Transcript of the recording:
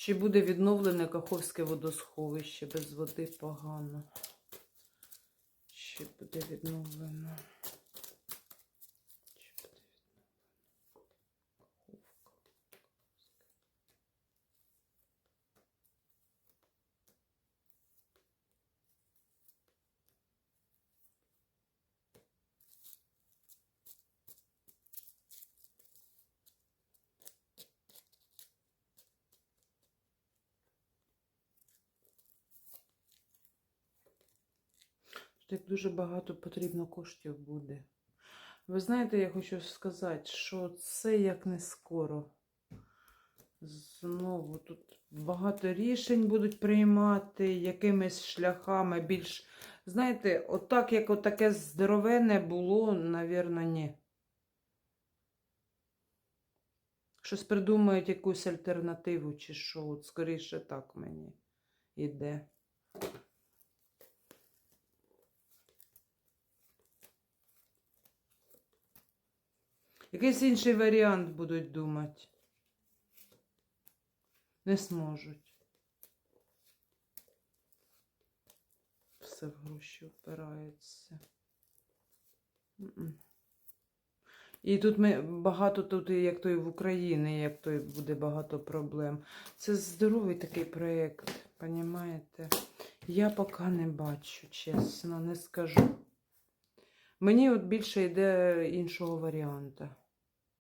Чи буде відновлене Каховське водосховище без води погано? Чи буде відновлено? Так дуже багато потрібно коштів буде. Ви знаєте, я хочу сказати, що це як не скоро. Знову тут багато рішень будуть приймати якимись шляхами більш. Знаєте, отак, як отаке здоровене було, навірно, ні. Щось придумають якусь альтернативу, чи що, от скоріше так мені іде. Якийсь інший варіант будуть думати. Не зможуть. Все в гроші впирається. І тут ми багато тут, як то і в Україні, як то і буде багато проблем. Це здоровий такий проєкт, понімаєте? Я поки не бачу, чесно, не скажу. Мені от більше йде іншого варіанта.